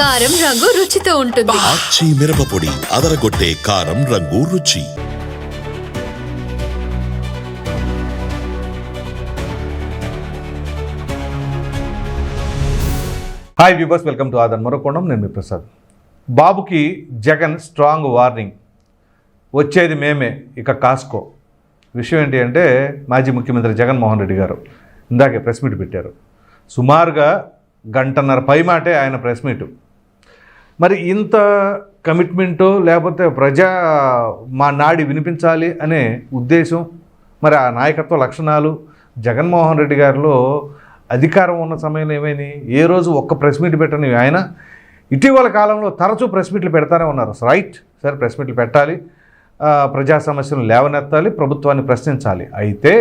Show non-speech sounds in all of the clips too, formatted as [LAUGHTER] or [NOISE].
కారం రంగు రుచితో ఉంటుంది. ఆచి మిరపపొడి అదరగొట్టే కారం రంగు రుచి. హాయ్ వ్యూవర్స్ వెల్కమ్ టు ఆదన్ మరొకొండం నేను మీ ప్రసాద్. బాబుకి జగన్ స్ట్రాంగ్ వార్నింగ్ వచ్చేది మేమే ఇక కాస్కో. విషయం ఏంటి అంటే మాజీ ముఖ్యమంత్రి జగన్మోహన్ రెడ్డి గారు ఇందాకే ప్రెస్ మీట్ పెట్టారు. సుమారుగా గంటన్నర పై మాటే ఆయన ప్రెస్ మీటు. మరి ఇంత కమిట్మెంటు లేకపోతే ప్రజా మా నాడి వినిపించాలి అనే ఉద్దేశం మరి ఆ నాయకత్వ లక్షణాలు జగన్మోహన్ రెడ్డి గారిలో అధికారం ఉన్న సమయంలో ఏమైంది? ఏ రోజు ఒక్క ప్రెస్ మీట్ పెట్టని ఆయన. ఇటీవల కాలంలో తరచూ ప్రెస్ మీట్లు పెడతానే ఉన్నారు. రైట్ సరే ప్రెస్ మీట్లు పెట్టాలి. ప్రజా సమస్యలను లేవనెత్తాలి ప్రభుత్వాన్ని ప్రశ్నించాలి. అయితే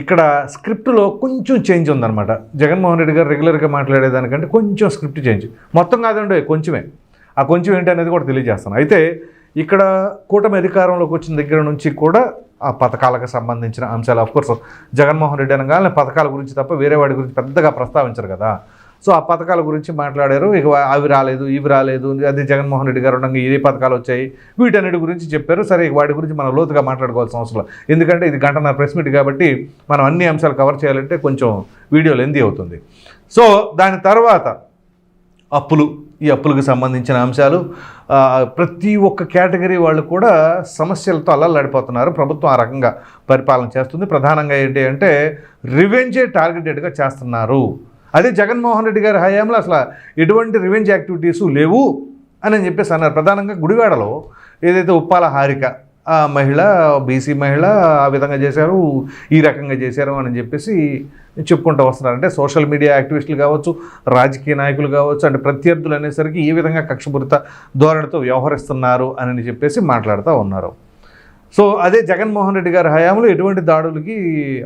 ఇక్కడ స్క్రిప్ట్లో కొంచెం చేంజ్ ఉందన్నమాట. జగన్మోహన్ రెడ్డి గారు రెగ్యులర్గా మాట్లాడేదానికంటే కొంచెం స్క్రిప్ట్ చేంజ్. మొత్తం కాదండి కొంచెమే. ఆ కొంచెం ఏంటి అనేది కూడా తెలియజేస్తాను. అయితే ఇక్కడ కూటమి అధికారంలోకి వచ్చిన దగ్గర నుంచి కూడా ఆ పథకాలకు సంబంధించిన అంశాలు అఫ్కోర్స్ జగన్మోహన్ రెడ్డి అనగానే పథకాల గురించి తప్ప వేరే వాడి గురించి పెద్దగా ప్రస్తావించరు కదా. సో ఆ పథకాల గురించి మాట్లాడారు. ఇక అవి రాలేదు ఇవి రాలేదు. అదే జగన్మోహన్ రెడ్డి గారు ఉండగా ఏ పథకాలు వచ్చాయి. వీటన్నిటి గురించి చెప్పారు. సరే వాటి గురించి మనం లోతుగా మాట్లాడుకోవాల్సిన అవసరం ఎందుకంటే ఇది గంటన్నర ప్రెస్ మీట్ కాబట్టి మనం అన్ని అంశాలు కవర్ చేయాలంటే కొంచెం వీడియో లెంది అవుతుంది. సో దాని తర్వాత అప్పులు ఈ అప్పులకు సంబంధించిన అంశాలు ప్రతి ఒక్క కేటగిరీ వాళ్ళు కూడా సమస్యలతో అల్లల్లాడిపోతున్నారు. ప్రభుత్వం ఆ రకంగా పరిపాలన చేస్తుంది. ప్రధానంగా ఏంటి అంటే రివెంజే టార్గెటెడ్గా చేస్తున్నారు. అదే జగన్మోహన్ రెడ్డి గారి హయాంలో అసలు ఎటువంటి రివెంజ్ యాక్టివిటీస్ లేవు అని చెప్పేసి అన్నారు. ప్రధానంగా గుడివాడలో ఏదైతే ఉప్పాల హారిక ఆ మహిళ బీసీ మహిళ ఆ విధంగా చేశారు ఈ రకంగా చేశారు అని చెప్పేసి చెప్పుకుంటూ వస్తున్నారు. అంటే సోషల్ మీడియా యాక్టివిస్టులు కావచ్చు రాజకీయ నాయకులు కావచ్చు అంటే ప్రత్యర్థులు అనేసరికి ఈ విధంగా కక్షపూరిత ధోరణితో వ్యవహరిస్తున్నారు అని చెప్పేసి మాట్లాడుతూ ఉన్నారు. సో అదే జగన్మోహన్ రెడ్డి గారి హయాంలో ఎటువంటి దాడులకి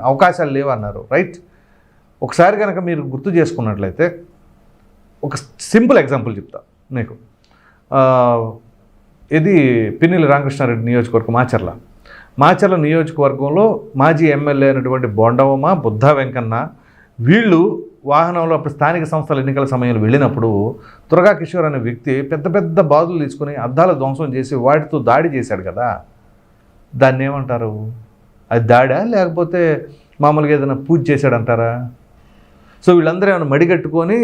అవకాశాలు లేవన్నారు. రైట్? ఒకసారి కనుక మీరు గుర్తు చేసుకున్నట్లయితే ఒక సింపుల్ ఎగ్జాంపుల్ చెప్తా నీకు ఇది పిన్నెల రామకృష్ణారెడ్డి నియోజకవర్గం మాచర్ల. మాచర్ల నియోజకవర్గంలో మాజీ ఎమ్మెల్యే అయినటువంటి బొండవమ్మ బుద్ధ వెంకన్న వీళ్ళు వాహనంలో అప్పుడు స్థానిక సంస్థల ఎన్నికల సమయంలో వెళ్ళినప్పుడు దుర్గా కిషోర్ అనే వ్యక్తి పెద్ద పెద్ద బాధలు తీసుకుని అద్దాల ధ్వంసం చేసి వాటితో దాడి చేశాడు కదా. దాన్ని ఏమంటారు? అది దాడా? లేకపోతే మామూలుగా ఏదైనా పూజ చేశాడంటారా? సో వీళ్ళందరూ ఏమైనా మడిగట్టుకొని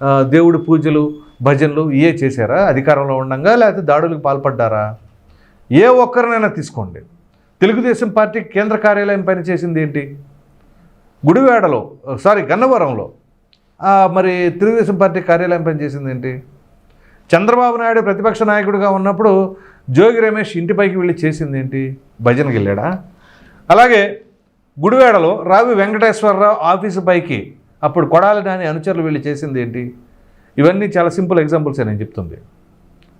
ఆ, దేవుడి పూజలు భజనలు ఏ చేశారా? అధికారంలో ఉండగా లేకపోతే దాడులకు పాల్పడ్డారా? ఏ ఒక్కరినైనా తీసుకోండి. తెలుగుదేశం పార్టీ కేంద్ర కార్యాలయం పైన చేసింది ఏంటి? గుడివాడలో సారీ గన్నవరంలో. మరి తెలుగుదేశం పార్టీ కార్యాలయం పైన చేసింది ఏంటి? చంద్రబాబు నాయుడు ప్రతిపక్ష నాయకుడిగా ఉన్నప్పుడు జోగి రమేష్ ఇంటిపైకి వెళ్ళి చేసింది ఏంటి? భజనకి వెళ్ళాడా? అలాగే గుడివాడలో రావి వెంకటేశ్వరరావు ఆఫీసు పైకి అప్పుడు కొడాలి నాని అనుచరులు వీళ్ళు చేసింది ఏంటి? ఇవన్నీ చాలా సింపుల్ ఎగ్జాంపుల్స్ నేను చెప్తుంది.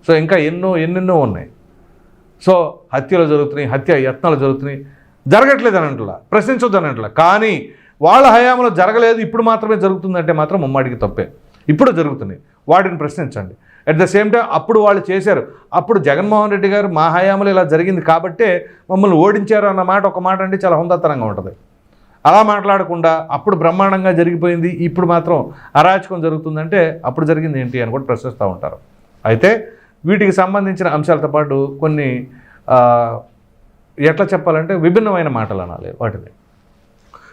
సో ఇంకా ఎన్నో ఎన్నెన్నో ఉన్నాయి. సో హత్యలు జరుగుతున్నాయి హత్య యత్నాలు జరుగుతున్నాయి. జరగట్లేదు అని అంటలా ప్రశ్నించొద్దు అంటలా. కానీ వాళ్ళ హయాంలో జరగలేదు ఇప్పుడు మాత్రమే జరుగుతుందంటే మాత్రం ముమ్మాడికి తప్పే. ఇప్పుడు జరుగుతున్నాయి. వాటిని ప్రశ్నించండి. అట్ ద సేమ్ టైం అప్పుడు వాళ్ళు చేశారు. అప్పుడు జగన్మోహన్ రెడ్డి గారు మా హయాంలో ఇలా జరిగింది కాబట్టే మమ్మల్ని ఓడించారు అన్న మాట ఒక మాట అంటే చాలా హుందాతనంగా ఉంటుంది. అలా మాట్లాడకుండా అప్పుడు బ్రహ్మాండంగా జరిగిపోయింది. ఇప్పుడు మాత్రం అరాచకం జరుగుతుందంటే అప్పుడు జరిగింది ఏంటి అని కూడా ప్రశ్నిస్తూ ఉంటారు. అయితే వీటికి సంబంధించిన అంశాలతో పాటు కొన్ని ఎట్లా చెప్పాలంటే విభిన్నమైన మాటలు అనాలి వాటిని.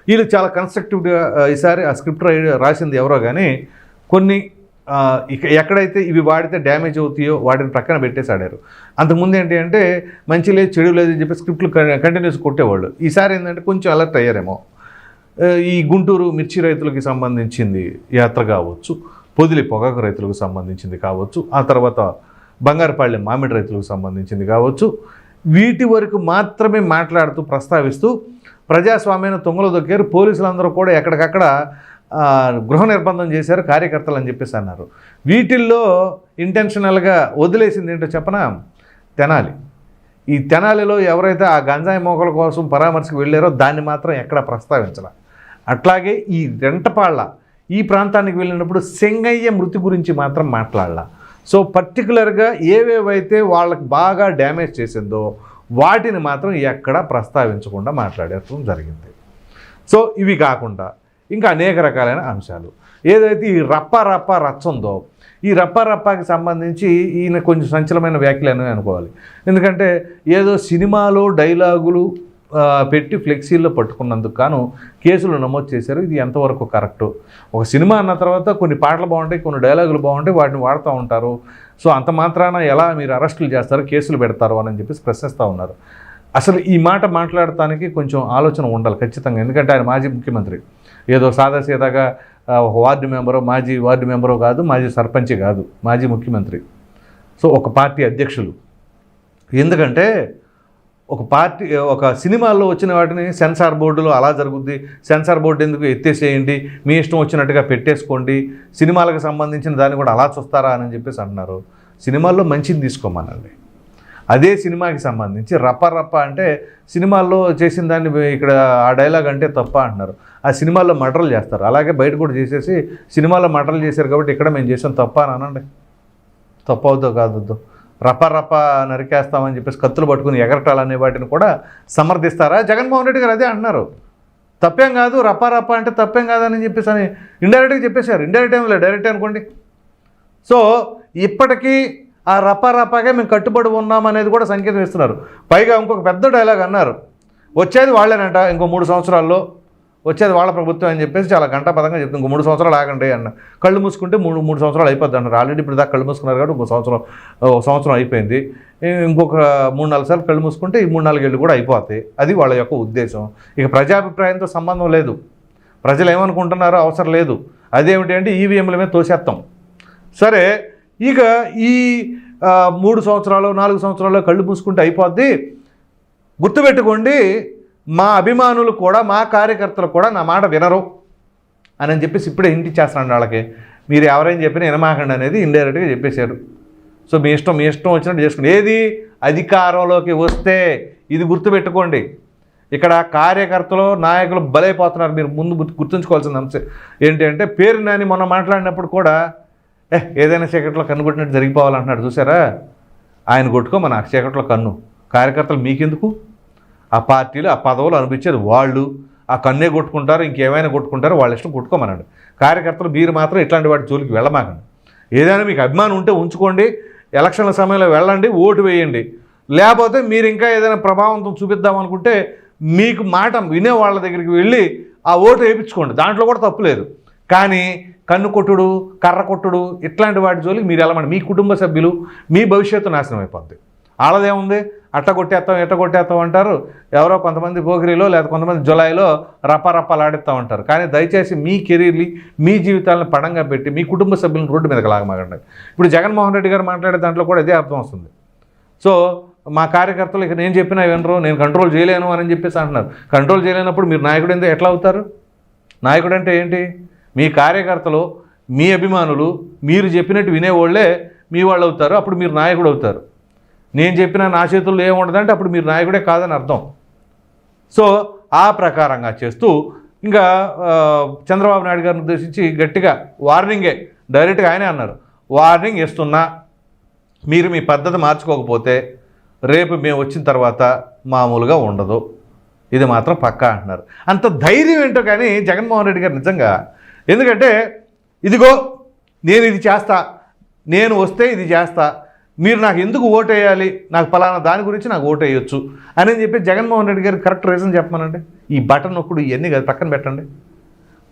వీళ్ళు చాలా కన్స్ట్రక్టివ్గా ఈసారి ఆ స్క్రిప్ట్ రాసింది ఎవరో కానీ కొన్ని ఇక ఎక్కడైతే ఇవి వాడితే డ్యామేజ్ అవుతాయో వాటిని ప్రక్కన పెట్టేసి ఆడారు అంతకుముందు ఏంటి అంటే మంచి లేదు చెడు లేదు అని చెప్పి స్క్రిప్ట్లు కంటిన్యూస్ కొట్టేవాళ్ళు. ఈసారి ఏంటంటే కొంచెం అలర్ట్ అయ్యారేమో. ఈ గుంటూరు మిర్చి రైతులకి సంబంధించింది యాత్ర కావచ్చు పొదిలి పొగాకు రైతులకు సంబంధించింది కావచ్చు ఆ తర్వాత బంగారుపాళ్యం మామిడి రైతులకు సంబంధించింది కావచ్చు వీటి వరకు మాత్రమే మాట్లాడుతూ ప్రస్తావిస్తూ ప్రజాస్వామ్యాన్ని తొంగలు దొక్కారు. పోలీసులందరూ కూడా ఎక్కడికక్కడ గృహ నిర్బంధం చేశారు కార్యకర్తలు అని చెప్పేసి అన్నారు. వీటిల్లో ఇంటెన్షనల్గా వదిలేసింది ఏంటో చెప్పనా? తెనాలి. ఈ తెనాలిలో ఎవరైతే ఆ గంజాయి మోకల కోసం పరామర్శకు వెళ్ళారో దాన్ని మాత్రం ఎక్కడ ప్రస్తావించలే. అట్లాగే ఈ రెంటపాళ్ళ ఈ ప్రాంతానికి వెళ్ళినప్పుడు సెంగయ్య మృతి గురించి మాత్రం మాట్లాడాల. సో పర్టికులర్గా ఏవేవైతే వాళ్ళకి బాగా డ్యామేజ్ చేసిందో వాటిని మాత్రం ఎక్కడ ప్రస్తావించకుండా మాట్లాడటం జరిగింది. సో ఇవి కాకుండా ఇంకా అనేక రకాలైన అంశాలు. ఏదైతే ఈ రప్ప రప్ప రచ్చ ఉందో ఈ రప్ప రప్పాకి సంబంధించి ఈయన కొంచెం సంచలమైన వ్యాఖ్యలు అనుకోవాలి. ఎందుకంటే ఏదో సినిమాలో డైలాగులు పెట్టి ఫ్లెక్సీల్లో పట్టుకున్నందుకు గాను కేసులు నమోదు చేశారు. ఇది ఎంతవరకు కరెక్టు? ఒక సినిమా అన్న తర్వాత కొన్ని పాటలు బాగుంటాయి కొన్ని డైలాగులు బాగుంటాయి వాటిని వాడుతూ ఉంటారు. సో అంత మాత్రాన ఎలా మీరు అరెస్టులు చేస్తారు కేసులు పెడతారు అని చెప్పేసి ప్రశ్నిస్తూ ఉన్నారు. అసలు ఈ మాట మాట్లాడటానికి కొంచెం ఆలోచన ఉండాలి ఖచ్చితంగా. ఎందుకంటే ఆయన మాజీ ముఖ్యమంత్రి. ఏదో సాదాసీదాగా ఒక వార్డు మెంబరో మాజీ వార్డు మెంబరో కాదు మాజీ సర్పంచ్ కాదు మాజీ ముఖ్యమంత్రి. సో ఒక పార్టీ అధ్యక్షులు. ఎందుకంటే ఒక పార్టీ ఒక సినిమాల్లో వచ్చిన వాటిని సెన్సార్ బోర్డులో అలా జరుగుద్ది. సెన్సార్ బోర్డు ఎందుకు ఎత్తేసేయండి? మీ ఇష్టం వచ్చినట్టుగా పెట్టేసుకోండి. సినిమాలకు సంబంధించిన దాన్ని కూడా అలా చూస్తారా అని చెప్పేసి అంటున్నారు. సినిమాల్లో మంచిది తీసుకోమనండి. అదే సినిమాకి సంబంధించి రప్ప రప్ప అంటే సినిమాల్లో చేసిన దాన్ని ఇక్కడ ఆ డైలాగ్ అంటే తప్ప అంటున్నారు. ఆ సినిమాల్లో మటర్లు చేస్తారు. అలాగే బయట కూడా చేసేసి సినిమాల్లో మటర్లు చేశారు కాబట్టి ఇక్కడ మేము చేసాం తప్ప అని అనండి. తప్పవుద్దో అవుతో కాదు రపరప నరికేస్తామని చెప్పేసి కత్తులు పట్టుకుని ఎగరటాలు అనే వాటిని కూడా సమర్థిస్తారా? జగన్మోహన్ రెడ్డి గారు అదే అంటున్నారు. తప్పేం కాదు రపరప అంటే తప్పేం కాదని చెప్పేసి అని ఇండైరెక్ట్గా చెప్పేశారు. ఇండైరెక్ట్ ఏం లేదు డైరెక్ట్ అనుకోండి. సో ఇప్పటికీ ఆ రపరపగా మేము కట్టుబడి ఉన్నాం అనేది కూడా సంకేతం ఇస్తున్నారు. పైగా ఇంకొక పెద్ద డైలాగ్ అన్నారు. వచ్చేది వాళ్ళేనంట ఇంకో మూడు సంవత్సరాల్లో వచ్చేది వాళ్ళ ప్రభుత్వం అని చెప్పేసి చాలా గంటపదంగా చెప్తుంది. ఇంకో మూడు సంవత్సరాలు ఆగండి అన్న. కళ్ళు మూసుకుంటే మూడు మూడు సంవత్సరాలు అయిపోద్ది అన్నారు. ఆల్రెడీ ఇప్పుడు దాకా కళ్ళు మూసుకున్నారు కాబట్టి ఇంకో సంవత్సరం ఒక సంవత్సరం అయిపోయింది. ఇంకొక మూడు నాలుగు సార్లు కళ్ళు మూసుకుంటే ఈ మూడు నాలుగేళ్ళు కూడా అయిపోతాయి. అది వాళ్ళ యొక్క ఉద్దేశం. ఇక ప్రజాభిప్రాయంతో సంబంధం లేదు. ప్రజలు ఏమనుకుంటున్నారో అవసరం లేదు. అదేమిటి అంటే ఈవీఎంల మీద తోసేస్తాం సరే ఇక ఈ మూడు సంవత్సరాలు నాలుగు సంవత్సరాలు కళ్ళు మూసుకుంటే అయిపోద్ది. గుర్తుపెట్టుకోండి మా అభిమానులు కూడా మా కార్యకర్తలు కూడా నా మాట వినరు. అని అని చెప్పేసి ఇప్పుడే ఇంటి చేస్తున్నాడు వాళ్ళకి. మీరు ఎవరైనా చెప్పినా వినమాకండి అనేది ఇండైరెక్ట్గా చెప్పేశారు. సో మీ ఇష్టం మీ ఇష్టం వచ్చినట్టు చేసుకోండి. ఏది? అధికారంలోకి వస్తే ఇది గుర్తుపెట్టుకోండి. ఇక్కడ కార్యకర్తలు నాయకులు బలైపోతున్నారు. మీరు ముందు గుర్తు- గుర్తుంచుకోవాల్సిన అంశం ఏంటంటే పేరు నాని మొన్న మాట్లాడినప్పుడు కూడా ఏ ఏదైనా చీకట్లో కన్ను కొట్టినట్టు జరిగిపోవాలంటున్నాడు. చూసారా? ఆయన కొట్టుకో మన చీకట్లో కన్ను. కార్యకర్తలు మీకెందుకు? ఆ పార్టీలు ఆ పదవులు అనిపించేది వాళ్ళు. ఆ కన్నే కొట్టుకుంటారు ఇంకేమైనా కొట్టుకుంటారో వాళ్ళ ఇష్టం కొట్టుకోమనండి కార్యకర్తలు మీరు మాత్రం ఇట్లాంటి వాటి జోలికి వెళ్ళమాకండి. ఏదైనా మీకు అభిమానం ఉంటే ఉంచుకోండి ఎలక్షన్ల సమయంలో వెళ్ళండి ఓటు వేయండి. లేకపోతే మీరు ఇంకా ఏదైనా ప్రభావంతో చూపిద్దాం అనుకుంటే మీకు మాట వినే వాళ్ళ దగ్గరికి వెళ్ళి ఆ ఓటు వేయించుకోండి. దాంట్లో కూడా తప్పు లేదు. కానీ కన్ను కొట్టుడు కర్ర కొట్టుడు ఇట్లాంటి వాటి జోలికి మీరు వెళ్ళమండి. మీ కుటుంబ సభ్యులు మీ భవిష్యత్తు నాశనం అయిపోద్ది. వాళ్ళదేముంది అట్ట కొట్టేస్తాం ఎట్ట కొట్టేస్తాం అంటారు. ఎవరో కొంతమంది పోగిరిలో లేదా కొంతమంది జులైలో రప్పరప్పలాడిస్తూ ఉంటారు. కానీ దయచేసి మీ కెరీర్ని మీ జీవితాలను పడంగా పెట్టి మీ కుటుంబ సభ్యులను రోడ్డు మీదకి లాగమాగండి ఇప్పుడు జగన్మోహన్ రెడ్డి గారు మాట్లాడే దాంట్లో కూడా ఇదే అర్థం వస్తుంది. సో మా కార్యకర్తలు ఇక నేను చెప్పినా వినరు నేను కంట్రోల్ చేయలేను అని చెప్పేసి అంటున్నారు. కంట్రోల్ చేయలేనప్పుడు మీరు నాయకుడు ఎందుకు ఎట్లా అవుతారు? నాయకుడు అంటే ఏంటి? మీ కార్యకర్తలు మీ అభిమానులు మీరు చెప్పినట్టు వినేవాళ్ళే మీ వాళ్ళు అవుతారు అప్పుడు మీరు నాయకుడు అవుతారు. నేను చెప్పిన నా చేతుల్లో ఏముండదంటే అప్పుడు మీరు నాయకుడే కాదని అర్థం. సో ఆ ప్రకారంగా చేస్తూ ఇంకా చంద్రబాబు నాయుడు గారిని ఉద్దేశించి గట్టిగా వార్నింగే. డైరెక్ట్గా ఆయనే అన్నారు. వార్నింగ్ ఇస్తున్నా. మీరు మీ పద్ధతి మార్చుకోకపోతే రేపు మేము వచ్చిన తర్వాత మామూలుగా ఉండదు. ఇది మాత్రం పక్కా అంటున్నారు. అంత ధైర్యం ఏంటో కానీ జగన్మోహన్ రెడ్డి గారు నిజంగా. ఎందుకంటే ఇదిగో నేను ఇది చేస్తా. నేను వస్తే ఇది చేస్తా. మీరు నాకు ఎందుకు ఓటు వేయాలి నాకు ఫలానా దాని గురించి నాకు ఓటు వేయొచ్చు అని చెప్పి జగన్మోహన్ రెడ్డి గారు కరెక్ట్ రీజన్ చెప్పమనండి. ఈ బటన్ నొక్కుడు ఇవన్నీ కదా పక్కన పెట్టండి.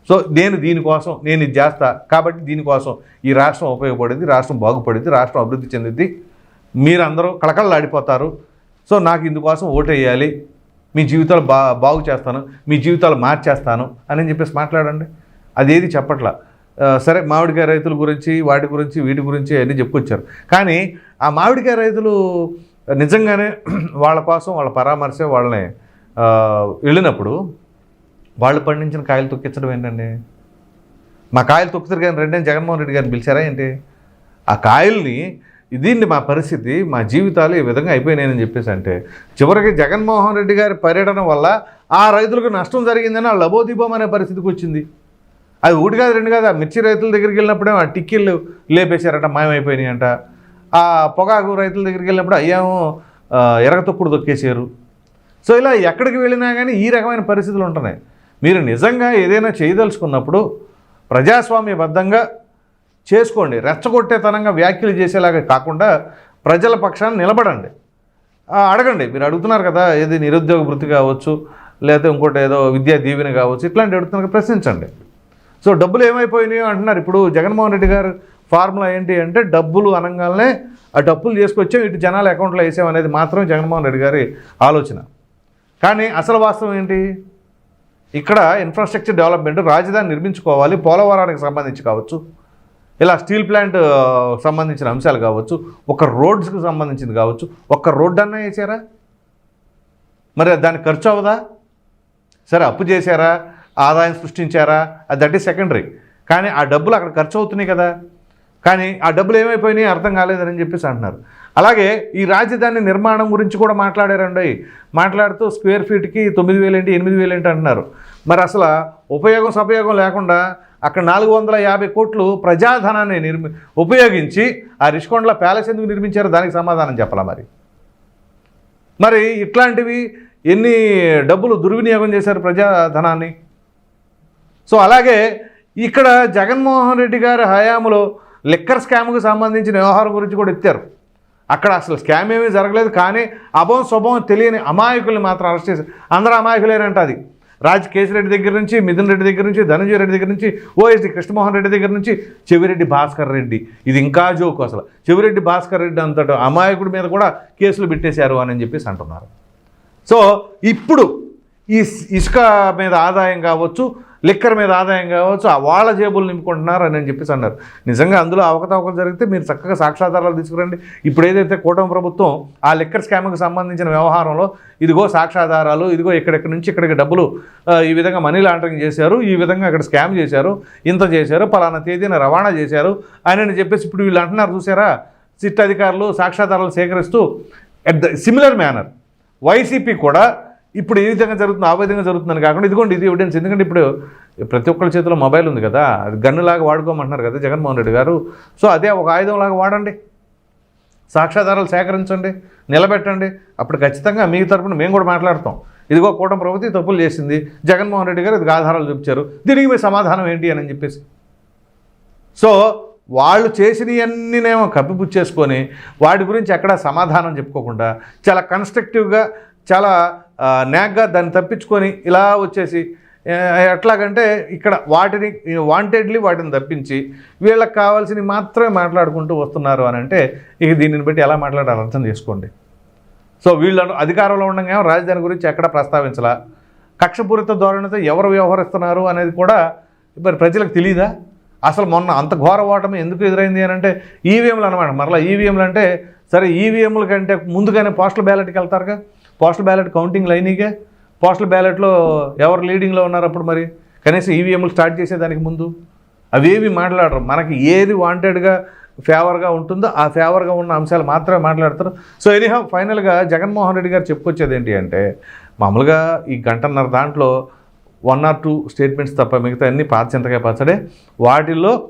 సో నేను దీనికోసం నేను ఇది చేస్తా. కాబట్టి దీనికోసం ఈ రాష్ట్రం ఉపయోగపడింది రాష్ట్రం బాగుపడింది రాష్ట్రం అభివృద్ధి చెందింది. మీరందరూ కళకళలాడిపోతారు. సో నాకు ఇందుకోసం ఓటు వేయాలి మీ జీవితాలు బా బాగు చేస్తాను. మీ జీవితాలు మార్చేస్తాను. అని చెప్పేసి మాట్లాడండి. అదేది చెప్పట్లా. సరే మామిడికాయ రైతుల గురించి వాటి గురించి వీటి గురించి అన్నీ చెప్పుకొచ్చారు. కానీ ఆ మామిడికాయ రైతులు నిజంగానే [CLEARS THROAT] వాళ్ళ కోసం వాళ్ళ పరామర్శ వాళ్ళని వెళ్ళినప్పుడు వాళ్ళు పండించిన కాయలు తొక్కించడం ఏంటండి? మా కాయలు తొక్కుతారు కానీ రెండే జగన్మోహన్ రెడ్డి గారిని పిలిచారా ఏంటి? ఆ కాయల్ని ఇదండి మా పరిస్థితి మా జీవితాలు ఈ విధంగా అయిపోయినాయని చెప్పేసి అంటే చివరికి జగన్మోహన్ రెడ్డి గారి పర్యటన వల్ల ఆ రైతులకు నష్టం జరిగిందని ఆ లబోదీపం అనే పరిస్థితికి వచ్చింది. అది ఒకటి కాదు రెండు కాదు. ఆ మిర్చి రైతుల దగ్గరికి వెళ్ళినప్పుడే ఆ టిక్కీలు లేపేశారట మాయమైపోయినాయి అంట ఆ పొగాకు రైతుల దగ్గరికి వెళ్ళినప్పుడు అయ్యేమో ఎరగతొక్కుడు తొక్కేశారు. సో ఇలా ఎక్కడికి వెళ్ళినా కానీ ఈ రకమైన పరిస్థితులు ఉంటున్నాయి. మీరు నిజంగా ఏదైనా చేయదలుచుకున్నప్పుడు ప్రజాస్వామ్యబద్ధంగా చేసుకోండి. రెచ్చగొట్టేతనంగా వ్యాఖ్యలు చేసేలాగా కాకుండా ప్రజల పక్షాన్ని నిలబడండి. అడగండి. మీరు అడుగుతున్నారు కదా ఏది నిరుద్యోగ వృత్తి కావచ్చు లేకపోతే ఇంకోటి ఏదో విద్యా దీవెన కావచ్చు ఇట్లాంటి అడుగుతున్నారు ప్రశ్నించండి. సో డబ్బులు ఏమైపోయినాయో అంటున్నారు. ఇప్పుడు జగన్మోహన్ రెడ్డి గారు ఫార్ములా ఏంటి అంటే డబ్బులు అనగానే ఆ డబ్బులు చేసుకొచ్చాం ఇటు జనాల అకౌంట్లో వేసాం అనేది మాత్రం జగన్మోహన్ రెడ్డి గారి ఆలోచన. కానీ అసలు వాస్తవం ఏంటి? ఇక్కడ ఇన్ఫ్రాస్ట్రక్చర్ డెవలప్మెంట్ రాజధాని నిర్మించుకోవాలి పోలవరానికి సంబంధించి కావచ్చు ఇలా స్టీల్ ప్లాంట్ సంబంధించిన అంశాలు కావచ్చు ఒక రోడ్స్కి సంబంధించింది కావచ్చు ఒక్క రోడ్డు అన్నా వేసారా? మరి దానికి ఖర్చు అవ్వదా? సరే అప్పు చేశారా? ఆదాయం సృష్టించారా? అది దట్ ఈస్ సెకండరీ కానీ ఆ డబ్బులు అక్కడ ఖర్చు అవుతున్నాయి కదా. కానీ ఆ డబ్బులు ఏమైపోయినాయి? అర్థం కాలేదని చెప్పేసి అంటున్నారు. అలాగే ఈ రాజధాని నిర్మాణం గురించి కూడా మాట్లాడారండి. మాట్లాడుతూ స్క్వేర్ ఫీట్కి తొమ్మిది వేలు ఏంటి ఎనిమిది వేలు ఏంటి అంటున్నారు. మరి అసలు ఉపయోగం సపయోగం లేకుండా అక్కడ నాలుగు వందల యాభై కోట్లు ప్రజాధనాన్ని నిర్మి ఉపయోగించి ఆ రిషికొండల ప్యాలెస్ ఎందుకు నిర్మించారో? దానికి సమాధానం చెప్పాలా మరి? మరి ఇట్లాంటివి ఎన్ని డబ్బులు దుర్వినియోగం చేశారు ప్రజాధనాన్ని? సో అలాగే ఇక్కడ జగన్మోహన్ రెడ్డి గారి హయాంలో లిక్కర్ స్కామ్కు సంబంధించిన వ్యవహారం గురించి కూడా ఎత్తారు. అక్కడ అసలు స్కామ్ ఏమీ జరగలేదు కానీ అభం శుభం తెలియని అమాయకుల్ని మాత్రం అరెస్ట్ చేశారు. అందరూ అమాయకులేనంట అది. రాజ్ కేసిరెడ్డి దగ్గర నుంచి మిథున్ రెడ్డి దగ్గర నుంచి ధనంజయ రెడ్డి దగ్గర నుంచి ఓఎస్డి కృష్ణమోహన్ రెడ్డి దగ్గర నుంచి చెవిరెడ్డి భాస్కర్ రెడ్డి. ఇది ఇంకా జోకు అసలు. చెవిరెడ్డి భాస్కర్ రెడ్డి అంతటి అమాయకుడి మీద కూడా కేసులు పెట్టేశారు అని చెప్పేసి అంటున్నారు. సో ఇప్పుడు ఈ ఇసుక మీద ఆదాయం కావచ్చు లిక్కర్ మీద ఆదాయం కావచ్చు ఆ వాళ్ళ జేబులు నింపుకుంటున్నారు అని చెప్పేసి అన్నారు. నిజంగా అందులో అవకతవకలు జరిగితే మీరు చక్కగా సాక్ష్యాధారాలు తీసుకురండి. ఇప్పుడు ఏదైతే కూటమి ప్రభుత్వం ఆ లిక్కర్ స్కామ్కి సంబంధించిన వ్యవహారంలో ఇదిగో సాక్ష్యాధారాలు ఇదిగో ఇక్కడెక్కడి నుంచి ఇక్కడికి డబ్బులు ఈ విధంగా మనీ లాండరింగ్ చేశారు ఈ విధంగా అక్కడ స్కామ్ చేశారు ఇంత చేశారు పలానా తేదీన రవాణా చేశారు అని చెప్పేసి ఇప్పుడు వీళ్ళు అంటున్నారు చూసారా? సిట్ అధికారులు సాక్ష్యాధారాలు సేకరిస్తూ at the similar manner YCP కూడా ఇప్పుడు ఏ విధంగా జరుగుతుందో ఆ విధంగా జరుగుతుందని కాకుండా ఇదిగోండి ఇది ఎవిడెన్స్ ఎందుకంటే ఇప్పుడు ప్రతి ఒక్కరి చేతిలో మొబైల్ ఉంది కదా అది గన్నులాగా వాడుకోమంటున్నారు కదా జగన్మోహన్ రెడ్డి గారు. సో అదే ఒక ఆయుధంలాగా వాడండి. సాక్ష్యాధారాలు సేకరించండి నిలబెట్టండి. అప్పుడు ఖచ్చితంగా మీ తరపున మేము కూడా మాట్లాడతాం. ఇదిగో కూటమి ప్రభుత్వం తప్పులు చేసింది జగన్మోహన్ రెడ్డి గారు ఇది ఆధారాలు చూపించారు దీనికి మీ సమాధానం ఏంటి అని చెప్పేసి. సో వాళ్ళు చేసినవన్నీనేమో కప్పిపుచ్చేసుకొని వాటి గురించి ఎక్కడ సమాధానం చెప్పుకోకుండా చాలా కన్స్ట్రక్టివ్గా చాలా నాగ్గా దాన్ని తప్పించుకొని ఇలా వచ్చేసి ఎట్లాగంటే ఇక్కడ వాటిని వాంటెడ్లీ వాటిని తప్పించి వీళ్ళకి కావాల్సినవి మాత్రమే మాట్లాడుకుంటూ వస్తున్నారు అని అంటే ఇక దీనిని బట్టి ఎలా మాట్లాడాలి అర్థం చేసుకోండి. సో వీళ్ళు అధికారంలో ఉండగా రాజధాని గురించి ఎక్కడ ప్రస్తావించలా? కక్షపూరిత ధోరణితో ఎవరు వ్యవహరిస్తున్నారు అనేది కూడా మరి ప్రజలకు తెలియదా అసలు మొన్న అంత ఘోర ఓటమి ఎందుకు ఎదురైంది అని అంటే ఈవీఎంలు అనమాట మరలా ఈవీఎంలు అంటే సరే ఈవీఎంల కంటే ముందుగానే పోస్టల్ బ్యాలెట్కి వెళ్తారుగా? పోస్టల్ బ్యాలెట్ కౌంటింగ్ లైనీగా. పోస్టల్ బ్యాలెట్లో ఎవరు లీడింగ్లో ఉన్నారు అప్పుడు మరి? కనీసం ఈవీఎంలు స్టార్ట్ చేసేదానికి ముందు. అవేవి మాట్లాడరు. మనకి ఏది వాంటెడ్గా ఫేవర్గా ఉంటుందో ఆ ఫేవర్గా ఉన్న అంశాలు మాత్రమే మాట్లాడతారు. సో ఎనీహా ఫైనల్గా జగన్మోహన్ రెడ్డి గారు చెప్పుకొచ్చేది ఏంటి అంటే మామూలుగా ఈ గంటన్నర దాంట్లో వన్ ఆర్ టూ స్టేట్మెంట్స్ తప్ప మిగతా అన్ని పాత చింతకాయ పచ్చడే. వాటిల్లో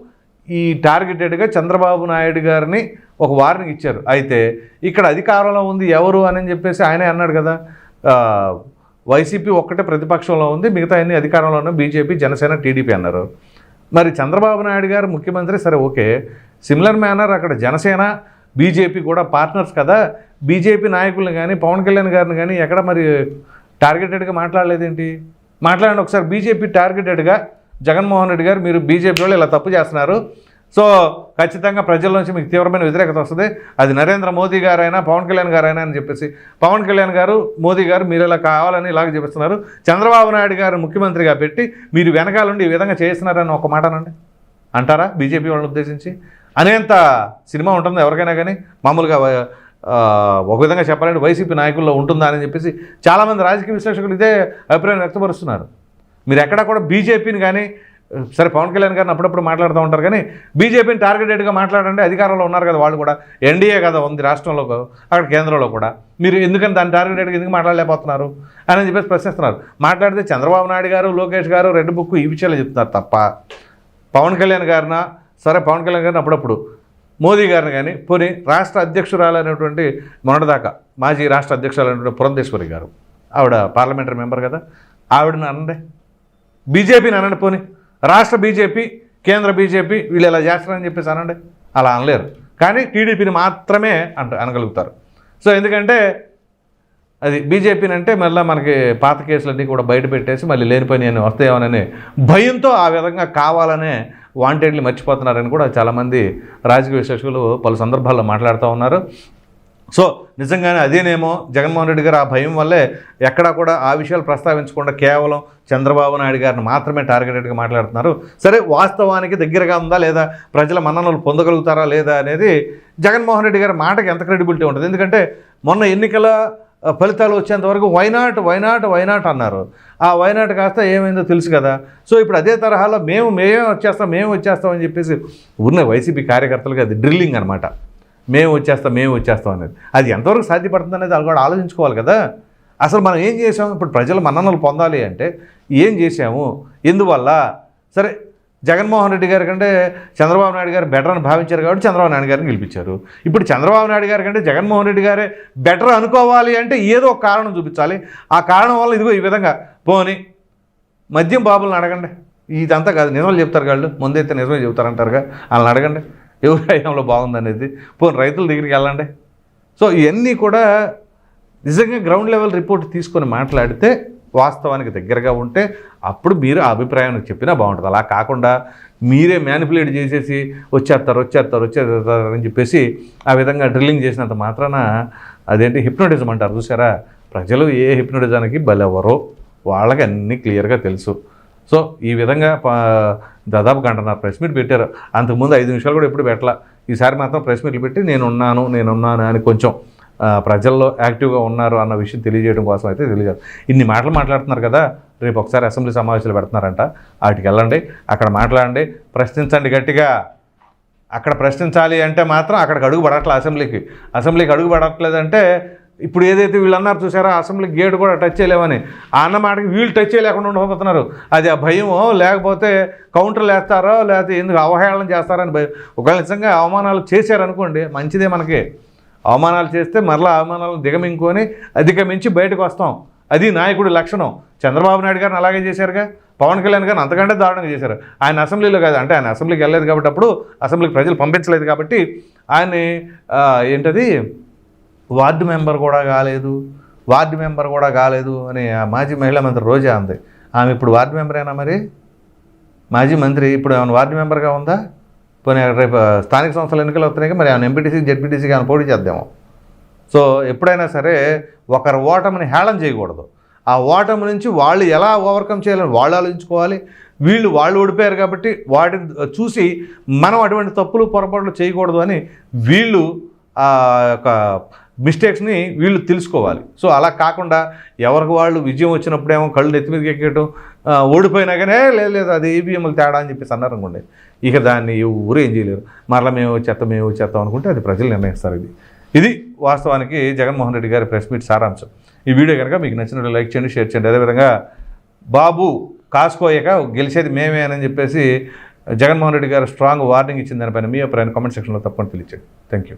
ఈ టార్గెటెడ్గా చంద్రబాబు నాయుడు గారిని ఒక వార్నింగ్ ఇచ్చారు. అయితే ఇక్కడ అధికారంలో ఉంది ఎవరు అని చెప్పేసి ఆయనే అన్నాడు కదా. వైసీపీ ఒక్కటే ప్రతిపక్షంలో ఉంది మిగతా అన్ని అధికారంలో ఉన్న బీజేపీ జనసేన టీడీపీ అన్నారు. మరి చంద్రబాబు నాయుడు గారు ముఖ్యమంత్రి సరే ఓకే. సిమిలర్ మేనర్ అక్కడ జనసేన బీజేపీ కూడా పార్ట్నర్స్ కదా. బీజేపీ నాయకులను కానీ పవన్ కళ్యాణ్ గారిని కానీ ఎక్కడ మరి టార్గెటెడ్గా మాట్లాడలేదేంటి? మాట్లాడండి ఒకసారి. బీజేపీ టార్గెటెడ్గా జగన్మోహన్ రెడ్డి గారు మీరు బీజేపీ వాళ్ళు ఇలా తప్పు చేస్తున్నారు. సో ఖచ్చితంగా ప్రజల నుంచి మీకు తీవ్రమైన వ్యతిరేకత వస్తుంది. అది నరేంద్ర మోదీ గారైనా పవన్ కళ్యాణ్ గారైనా అని చెప్పేసి పవన్ కళ్యాణ్ గారు మోదీ గారు మీరు ఇలా కావాలని ఇలాగ చెప్పిస్తున్నారు. చంద్రబాబు నాయుడు గారు ముఖ్యమంత్రిగా పెట్టి మీరు వెనకాలండి ఈ విధంగా చేస్తున్నారని ఒక మాటనండి. అంటారా బీజేపీ వాళ్ళని ఉద్దేశించి? అనేంత సినిమా ఉంటుంది ఎవరికైనా కానీ? మామూలుగా ఒక విధంగా చెప్పాలంటే వైసీపీ నాయకుల్లో ఉంటుందా అని చెప్పేసి చాలామంది రాజకీయ విశ్లేషకులు ఇదే అభిప్రాయం వ్యక్తపరుస్తున్నారు. మీరు ఎక్కడా కూడా బీజేపీని కానీ సరే పవన్ కళ్యాణ్ గారిని అప్పుడప్పుడు మాట్లాడుతూ ఉంటారు కానీ బీజేపీని టార్గెటెడ్గా మాట్లాడండి అధికారంలో ఉన్నారు కదా వాళ్ళు కూడా. ఎన్డీఏ కదా ఉంది రాష్ట్రంలో అక్కడ కేంద్రంలో కూడా. మీరు ఎందుకని దాన్ని టార్గెటెడ్గా ఎందుకు మాట్లాడలేకపోతున్నారు అని చెప్పేసి ప్రశ్నిస్తున్నారు. మాట్లాడితే చంద్రబాబు నాయుడు గారు లోకేష్ గారు రెడ్ బుక్ ఈ విషయాలు చెప్తున్నారు తప్ప. పవన్ కళ్యాణ్ గారిన సరే పవన్ కళ్యాణ్ గారిని అప్పుడప్పుడు మోదీ గారిని కానీ పోనీ రాష్ట్ర అధ్యక్షురాలైనటువంటి మొన్నటిదాకా మాజీ రాష్ట్ర అధ్యక్షురాలైనటువంటి పురంధేశ్వరి గారు ఆవిడ పార్లమెంటరీ మెంబర్ కదా ఆవిడని అనండి. బీజేపీని అనండి పోని. రాష్ట్ర బీజేపీ కేంద్ర బీజేపీ వీళ్ళు ఇలా చేస్తారని చెప్పేసి అనండి. అలా అనలేరు. కానీ టీడీపీని మాత్రమే అంట అనగలుగుతారు. సో ఎందుకంటే అది బీజేపీని అంటే మళ్ళీ మనకి పాత కేసులన్నీ కూడా బయట పెట్టేసి మళ్ళీ లేనిపోయి నేను వస్తాయేమోనని భయంతో ఆ విధంగా కావాలనే వాంటెడ్లు మర్చిపోతున్నారని కూడా చాలామంది రాజకీయ విశ్లేషకులు పలు సందర్భాల్లో మాట్లాడుతూ ఉన్నారు. సో నిజంగానే అదేనేమో జగన్మోహన్ రెడ్డి గారు ఆ భయం వల్లే ఎక్కడా కూడా ఆ విషయాలు ప్రస్తావించకుండా కేవలం చంద్రబాబు నాయుడు గారిని మాత్రమే టార్గెటెడ్గా మాట్లాడుతున్నారు. సరే వాస్తవానికి దగ్గరగా ఉందా లేదా ప్రజల మన్ననలు పొందగలుగుతారా లేదా అనేది జగన్మోహన్ రెడ్డి గారి మాటకి ఎంత క్రెడిబిలిటీ ఉంటుంది? ఎందుకంటే మొన్న ఎన్నికల ఫలితాలు వచ్చేంతవరకు వైనాట్ వైనాట్ వైనాట్ అన్నారు. ఆ వైనాట్ కాస్త ఏమైందో తెలుసు కదా. సో ఇప్పుడు అదే తరహాలో మేము మేమే వచ్చేస్తాం మేము వచ్చేస్తాం అని చెప్పేసి ఉన్న వైసీపీ కార్యకర్తలకు అది డ్రిల్లింగ్ అనమాట మేము వచ్చేస్తాం మేము వచ్చేస్తాం అనేది. అది ఎంతవరకు సాధ్యపడుతుంది అనేది అది కూడా ఆలోచించుకోవాలి కదా. అసలు మనం ఏం చేసాము ఇప్పుడు ప్రజలు మన్ననలు పొందాలి అంటే ఏం చేసాము? ఎందువల్ల? సరే జగన్మోహన్ రెడ్డి గారి కంటే చంద్రబాబు నాయుడు గారు బెటర్ అని భావించారు కాబట్టి చంద్రబాబు నాయుడు గారిని గెలిపించారు. ఇప్పుడు చంద్రబాబు నాయుడు గారి కంటే జగన్మోహన్ రెడ్డి గారే బెటర్ అనుకోవాలి అంటే ఏదో ఒక కారణం చూపించాలి. ఆ కారణం వల్ల ఇదిగో ఈ విధంగా పోని మద్యం బాబులను అడగండి. ఇదంతా కాదు నిజాలు చెప్తారు వాళ్ళు ముందైతే నిజమే చెబుతారంటారుగా. వాళ్ళని అడగండి. ఎవరి హయాంలో బాగుందనేది. పోనీ రైతుల దగ్గరికి వెళ్ళండి. సో ఇవన్నీ కూడా నిజంగా గ్రౌండ్ లెవెల్ రిపోర్ట్ తీసుకొని మాట్లాడితే వాస్తవానికి దగ్గరగా ఉంటే అప్పుడు మీరు ఆ అభిప్రాయానికి చెప్పినా బాగుంటుంది. అలా కాకుండా మీరే మ్యానిపులేట్ చేసేసి వచ్చేస్తారు వచ్చేస్తారు వచ్చేస్తారు అని చెప్పేసి ఆ విధంగా డ్రిల్లింగ్ చేసినంత మాత్రాన అదేంటి హిప్నోటిజం అంటారు చూసారా? ప్రజలు ఏ హిప్నోటిజానికి బలెవరో వాళ్ళకి అన్నీ క్లియర్గా తెలుసు. సో ఈ విధంగా దాదాపు గంటన్నర ప్రెస్ మీట్ పెట్టారు. అంతకుముందు ఐదు నిమిషాలు కూడా ఎప్పుడు పెట్టాల. ఈసారి మాత్రం ప్రెస్ మీట్లు పెట్టి నేనున్నాను నేనున్నాను అని కొంచెం ప్రజల్లో యాక్టివ్గా ఉన్నారు అన్న విషయం తెలియజేయడం కోసం అయితే తెలియదు ఇన్ని మాటలు మాట్లాడుతున్నారు కదా రేపు ఒకసారి అసెంబ్లీ సమావేశాలు పెడుతున్నారంట. వాటికి వెళ్ళండి అక్కడ మాట్లాడండి ప్రశ్నించండి గట్టిగా. అక్కడ ప్రశ్నించాలి అంటే మాత్రం అక్కడికి అడుగు పడట్లేదు అసెంబ్లీకి. అసెంబ్లీకి అడుగు పడట్లేదంటే ఇప్పుడు ఏదైతే వీళ్ళు అన్నారు చూసారో అసెంబ్లీ గేట్ కూడా టచ్ చేయలేమని. ఆ అన్నమాటకి వీళ్ళు టచ్ చేయలేకుండా ఉండబోతున్నారు అది ఆ భయమో లేకపోతే కౌంటర్లు వేస్తారో లేకపోతే ఎందుకు అవహేళన చేస్తారని భయం. ఒకవేళ నిజంగా అవమానాలు చేశారనుకోండి మంచిదే మనకి. అవమానాలు చేస్తే మరలా అవమానాలను దిగమింగుకొని అధిగమించి బయటకు వస్తాం. అది నాయకుడి లక్షణం. చంద్రబాబు నాయుడు గారిని అలాగే చేశారుగా? పవన్ కళ్యాణ్ గారిని అంతకంటే దారుణంగా చేశారు. ఆయన అసెంబ్లీలో కాదు అంటే ఆయన అసెంబ్లీకి వెళ్ళలేదు కాబట్టి అప్పుడు అసెంబ్లీకి ప్రజలు పంపించలేదు కాబట్టి ఆయన్ని ఏంటది? వార్డు మెంబర్ కూడా కాలేదు వార్డు మెంబర్ కూడా కాలేదు అని ఆ మాజీ మహిళా మంత్రి రోజా అంది. ఆమె ఇప్పుడు వార్డు మెంబరేనా మరి? మాజీ మంత్రి ఇప్పుడు ఆమె వార్డు మెంబర్గా ఉందా? పోనీ రేపు స్థానిక సంస్థల ఎన్నికలు వస్తున్నాయి మరి ఆమె ఎంపీటీసీ జెడ్పీటీసీకి ఆమె పోటీ చేద్దాము? సో ఎప్పుడైనా సరే ఒకరి ఓటమిని హేళన చేయకూడదు. ఆ ఓటమి నుంచి వాళ్ళు ఎలా ఓవర్కమ్ చేయాలని వాళ్ళు ఆలోచించుకోవాలి. వీళ్ళు వాళ్ళు ఓడిపోయారు కాబట్టి వాటిని చూసి మనం అటువంటి తప్పులు పొరపాట్లు చేయకూడదు అని వీళ్ళు ఆ యొక్క మిస్టేక్స్ని వీళ్ళు తెలుసుకోవాలి. సో అలా కాకుండా ఎవరికి వాళ్ళు విజయం వచ్చినప్పుడేమో కళ్ళు నెత్తి మీదకి ఎక్కడం ఓడిపోయినా కానీ లేదు లేదు అది ఈవీఎంలు తేడా అని చెప్పేసి అన్నారు అనుకోండి. ఇక దాన్ని ఎవరు ఏం చేయలేరు. మరలా మేము వచ్చేస్తాం మేము వచ్చేస్తాం అనుకుంటే అది ప్రజలు నిర్ణయిస్తారు ఇది. ఇది వాస్తవానికి జగన్మోహన్ రెడ్డి గారి ప్రెస్ మీట్ సారాంశం. ఈ వీడియో కనుక మీకు నచ్చినట్టు లైక్ చేయండి షేర్ చేయండి. అదేవిధంగా బాబు కాసుకోయాక గెలిచేది మేమే అని చెప్పేసి జగన్మోహన్ రెడ్డి గారు స్ట్రాంగ్ వార్నింగ్ ఇచ్చిన దానిపైన మీ అభిప్రాయం కామెంట్ సెక్షన్లో తప్పకుండా తెలియచేయండి. Thank you